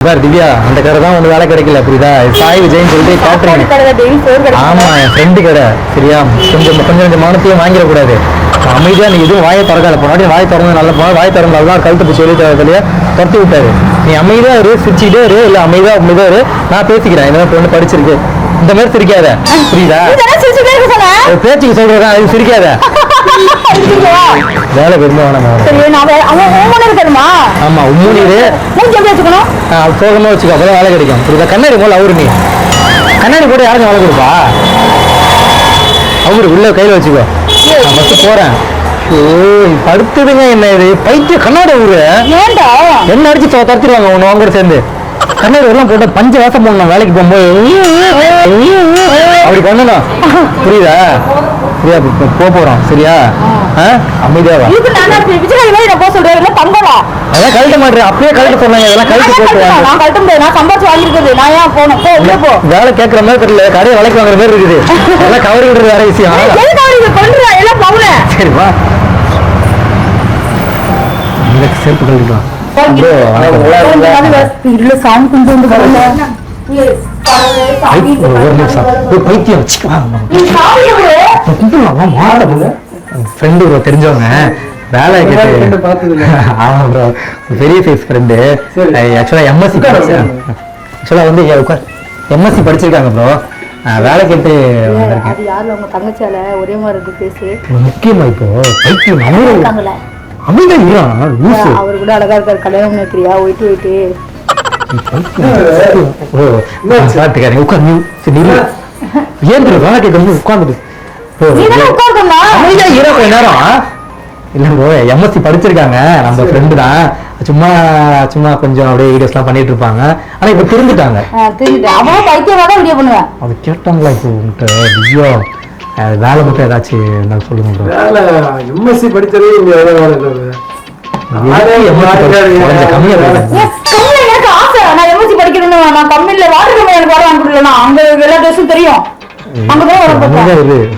பார் திவ்யா அந்த கடை தான் உனக்கு வேலை கிடைக்கல புரியுதா? சாய் விஜய்னு சொல்லிட்டு கேட்டரிங் கடை டெய்லி சோறு கிடைக்கும் ஆமா என் ஃப்ரெண்டு கடை சரியா? கொஞ்சம் கொஞ்சம் கொஞ்சம் மானத்தையும் வாங்கிடக்கூடாது. அமைதியா நீ எதுவும் வாயை திறக்காத. போனாடி வாயை திறந்து நல்ல போனா வாயை திறந்தால்தான் கழுத்து பிடிச்சி வெளியே தரதுலையே துரத்தி விட்டாரு. நீ அமைதியா இரு சிரிச்சுக்கிட்டே இரு இல்ல அமைதியா அமைதியா இரு. நான் பேசிக்கிறேன். இந்த மாதிரி பொண்ணு படிச்சிருக்கு. இந்த மாதிரி சிரிக்காத. புரியுதா? பேச்சுக்கு சொல்றேன் அது சிரிக்காத? வேலை பெருமை வேணாம் சரி நான் அவன் ஓமனா இருக்கணுமா? ஆமா உண்மையிலே மூஞ்சி எப்படி வச்சுக்கணும்? சோகமா வச்சுக்கோ அப்பதான் வேலை கிடைக்கும். புரியுதா? கண்ணாடி போல அவரு நீ கண்ணாடி போட்டு யாருக்கும் வேலை கொடுப்பா? அவரு உள்ள கையில வச்சுக்கோ. நான் ஃபர்ஸ்ட் போறேன். ஏய் படுத்துதுங்க என்ன இது? பைத்திய கண்ணாடி ஊரு. ஏன்டா? என்ன அடிச்சு துரத்திடுவாங்க ஒன்று அவங்க சேர்ந்து? கண்ணாடி எல்லாம் போட்டு பஞ்ச வாசம் போடணும் வேலைக்கு போகும்போது. அப்படி பண்ணணும். புரியுதா? சரியா? போக போறோம். சரியா? ஆ? அமைதியா வா இதுக்கு நான் என்ன விஜய் மாதிரி நான் போக சொல்றேன். இல்லை தங்கவா அதான் கழட்ட மாட்டேன். அப்படியே கழட்ட சொன்னாங்க. இதெல்லாம் கழட்டி போட்டு. நான் கழட்ட முடியாது. நான் சம்பாதிச்சு வாங்கியிருக்கிறது. நான் ஏன் போகணும்? போ உள்ள போ. வேலை கேட்கற மாதிரி தெரியல. கடையை வேலைக்கு வாங்குற மாதிரி இருக்குது. எல்லாம் கவரி விடுறது வேற விஷயம். எல்லாம் பவுல. சரி வா. bro, வணக்கம். இல்ல சாமி வந்து வரல பைத்தியம் ஃப்ரெண்டு ப்ரோ தெரிஞ்சவங்க வேலை கேட்டு ஆமா ப்ரோ பெரிய சைஸ் ஃப்ரெண்டு ஆக்சுவலா எம்எஸ்சி ஆக்சுவலா வந்து எம்எஸ்சி படிச்சிருக்காங்க ப்ரோ வேலை கேட்டு வந்திருக்கேன் அது யாருல உங்க தங்கச்சியால ஒரே மாதிரி இருக்கு பேசு முக்கியமா இப்போ பைத்தியம் அமைதியா இருக்கான் அவரு கூட அழகா இருக்காரு கல்யாணம் பண்ணிக்கிறியா ஒயிட்டு ஒயிட்டு ஓ பாத்துக்காரங்க உட்காந்து சரி ஏன் தெரியும் வேலை கேட்கணும் உட்காந்துட்டு ஓ, கொஞ்ச நேரம் இல்ல ப்ரோ எம்எஸ்சி படிச்சிருக்காங்க நம்ம ஃப்ரெண்டு தான் சும்மா சும்மா கொஞ்சம் அப்படியே வீடியோஸ்லாம் பண்ணிட்டு இருப்பாங்க ஆனா இப்ப திருந்துட்டாங்க தெரிஞ்சுட்டேன் அவன் பைத்தியமா வீடியோ பண்ணுவேன் அது கேட்டாங்களா இப்போ உங்கள்கிட்ட ஐயோ வேலை மட்டும் ஏதாச்சும் நான் சொல்லுங்க ப்ரோ வேலை எம்எஸ்சி படிச்சதே இங்க வேலை வேலை இல்லை கொஞ்சம் நான் கம்மியில வாட்டர் கம்பெனி எனக்கு வர அனுப்பிடலாம் அங்க எல்லா ட்ரெஸ்ஸும் தெரியும்.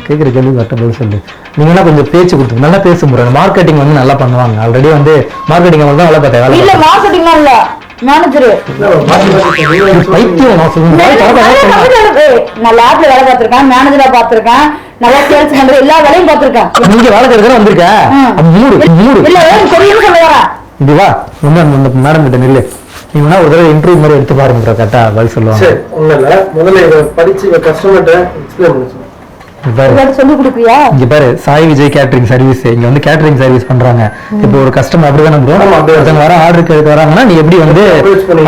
கேட்குற கேள்வி கரெக்டாக பதில் சொல்லு. நீங்கன்னா கொஞ்சம் பேச்சு கொடுத்து நல்லா பேச மார்க்கெட்டிங் வந்து நல்லா பண்ணுவாங்க. ஆல்ரெடி வந்து மார்க்கெட்டிங் வேலை பார்த்தேன் வேலை இல்ல மார்க்கெட்டிங்லாம் இல்ல. மேனேஜர். பைத்தியம் நான் லேப்ல வேலை பார்த்திருக்கேன் மேனேஜரா பார்த்திருக்கேன். நல்லா சேல்ஸ் பண்ற எல்லா வேலையும் பார்த்திருக்கேன். நீங்க வேலை கிடைக்கிற வந்திருக்க? மூடு மூடு. இல்ல எனக்கு தெரியும் சொல்ல வரேன். இது வா. இன்னும் அந்த மேடம் கிட்ட நில்லு. நீங்க வேணா ஒரு தடவை இன்டர்வியூ மாதிரி எடுத்து பாருங்க bro, கரெக்டா பதில் சொல்லுவாங்க. சரி இல்ல முதல்ல இதை படிச்சு இவ கஸ்டமர்கிட்ட எக்ஸ்பிளைன் பண்ண. இங்க பாரு. சொல்லி கொடுக்குறியா இங்க பாரு சாய் விஜய் கேட்டரிங் சர்வீஸ் இங்க வந்து கேட்டரிங் சர்வீஸ் பண்றாங்க. இப்போ ஒரு கஸ்டமர் அப்படிதானே. ப்ரோ. ஒருத்தங்க வர ஆர்டருக்கு எடுக்க வராங்கன்னா நீ எப்படி வந்து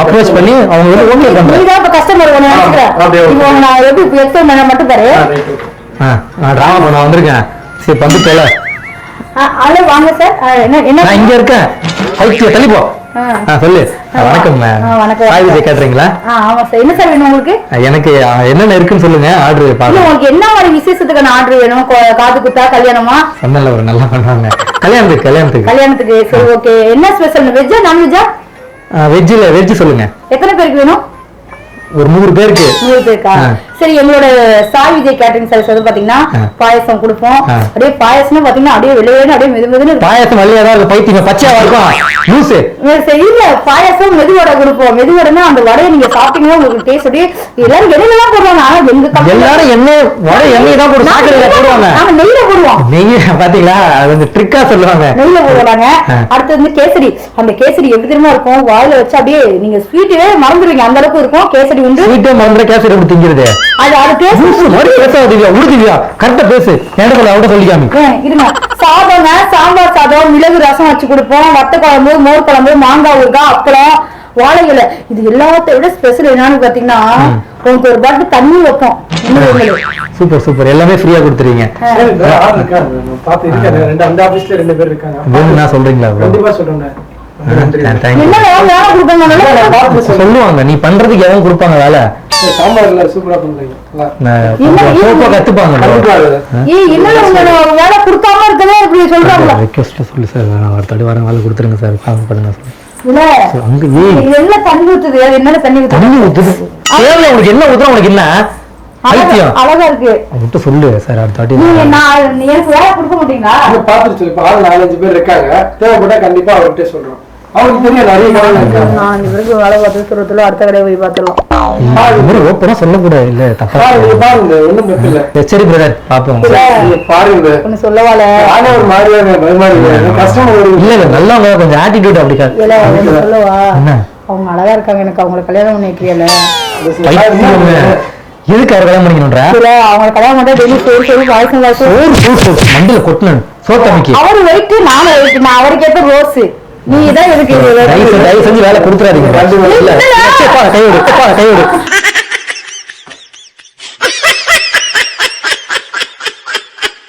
அப்ரோச் பண்ணி அவங்க வந்து ஓகே நீ பண்ற? தான் இப்ப கஸ்டமர் okay. இப்போ நான் எப்படி எக்ஸ்பிளைன் பண்ண மட்டும் பாரு ஆ, நான் டிராமா பண்ண வந்திருக்கேன். சரி வந்துட்டேல ஹலோ வாங்க சார். என்ன என்ன நான் இங்க இருக்கேன். ஐக்கிய தள்ளி போ. சொல்லு. வணக்கம் வணக்கம். சாய் விஜய் கேட்டரிங்களா ஆ ஆமா சார். என்ன சார் வேணும் உங்களுக்கு? எனக்கு என்னென்ன இருக்குன்னு சொல்லுங்க. ஆர்டர் பாருங்க உங்களுக்கு என்ன மாதிரி விசேஷத்துக்கான ஆர்டர் வேணும்? காது குத்தா கல்யாணமா? சொன்னல ஒரு நல்லா பண்ணுவாங்க. கல்யாணத்துக்கு கல்யாணத்துக்கு. கல்யாணத்துக்கு சரி ஓகே. என்ன ஸ்பெஷல் வெஜ்ஜா நான்வெஜ்ஜா வெஜ்ஜில் வெஜ் சொல்லுங்க. எத்தனை பேருக்கு வேணும்? ஒரு நூறு பேருக்கு. நூறு பேருக்கா. சரி எங்களோட சாய் விஜய் கேட்டரிங் சர்வீஸ் வந்து பாத்தீங்கன்னா. பாயசம் கொடுப்போம். அப்படியே பாயசம்னு பாத்தீங்கன்னா அப்படியே வெளியே அப்படியே மெது மெதுன்னு. பாயாசம் வழியா தான் பைத்தியம் பச்சையா இருக்கும். சரி இல்ல பாயசம் மெதுவடை கொடுப்போம். மெதுவடைனா அந்த வடையை நீங்க சாப்பிட்டீங்கன்னா உங்களுக்கு டேஸ்ட் அப்படியே எல்லாரும் எண்ணெயில தான் போடுவாங்க. ஆனா எங்க எல்லாரும் எண்ணெய் வடை எண்ணெய் தான் சாக்கடையில போடுவாங்க. நாங்க நெய்ல போடுவோம். நெய் பாத்தீங்களா? அது வந்து ட்ரிக்கா சொல்லுவாங்க. நெய்ல போடுவாங்க. அடுத்து வந்து கேசரி. அந்த கேசரி எப்படி தெரியுமா இருக்கும்? வாயில வச்சு அப்படியே நீங்க ஸ்வீட்டே மறந்துடுவீங்க அந்த அளவுக்கு இருக்கும். கேசரி உண்டு ஸ்வீட்டே மறந்துட கேசரி திங்கிறது? அது அது லூசு மாதிரி பேசாத திவ்யா உடு திவ்யா கரெக்டா பேசு. எனக்கு அவட சொல்லிக்காமி. இருங்க சாதம்ங்க சாம்பார் சாதம் மிளகு ரசம் வச்சு கொடுப்போம். வத்த குழம்பு மோர் குழம்பு மாங்காய் ஊறுகாய் அப்பளம் வாழை இலை இது எல்லாத்த விட ஸ்பெஷல் என்னன்னு பாத்தீங்கன்னா உங்களுக்கு ஒரு பாட்டு தண்ணி வைப்போம். Super super. எல்லாமே ஃப்ரீயா கொடுத்துறீங்க. ஆள் இருக்காங்க. ரெண்டு அந்த ஆபீஸ்ல ரெண்டு பேர் இருக்காங்க. வேணும்னா சொல்றீங்களா? கண்டிப்பா சொல்றேன். சொல்லுவாங்க நீ பண்றதுக்கு எவன் கொடுப்பாங்க வேலை சொல்லு சார் நான் வரேன் வேலை கொடுத்துருங்க சார் கால் பண்ணுங்க சார் என்ன தண்ணி ஊத்துது? என்ன தண்ணி ஊத்துது? உனக்கு என்ன ஊத்துறோம் உனக்கு என்ன? அழகா இருக்கு. அவன்கிட்ட சொல்லு சார் அடுத்த வாட்டி நீங்க நான் நீ எனக்கு வேலை கொடுக்க மாட்டீங்களா? இன்னும் பார்த்துட்டு சொல்லு. நாலஞ்சு பேர் இருக்காங்க. தேவைப்பட்டா கண்டிப்பா அவர்கிட்ட சொல்றோம். அவனுக்கு தெரியும் நிறைய கடன் இருக்கு நான் இவருக்கு வேலை பார்த்து சுரத்துல அடுத்த கடையை போய் பார்த்துடலாம். ஓப்பனா சொல்லக்கூடாது இல்ல தப்பா பாருங்க ஒண்ணும் தப்பு இல்ல. சரி பிரதர் பாப்போம் நீங்க பாருங்க. ஒண்ணு சொல்லவால? நானே ஒரு மாதிரியா இருக்கேன், பயமா இருக்கு கஷ்டமா இல்ல இல்ல கொஞ்சம் ஆட்டிடியூட் அப்படி இல்ல சொல்லவா? என்ன? அவங்க அழகா இருக்காங்க எனக்கு அவங்களை கல்யாணம் பண்ணி பைத்தியம் எதுக்கு அவர் கல்யாணம் பண்ணிக்கணும்ன்றா? அவங்க கல்யாணம் பண்ணா டெய்லி சோறு சோறு பாயசம் பாயசம். சோறு சோறு மண்டியில கொட்டணும் சோத்தமைக்கு அவர் வெயிட் நான் அவருக்கு ஏத்த ரோஸ் நீ தான் எதுக்கு இது தயவு செஞ்சு- வேலை கொடுத்துறாதீங்க. ரெண்டு இல்ல.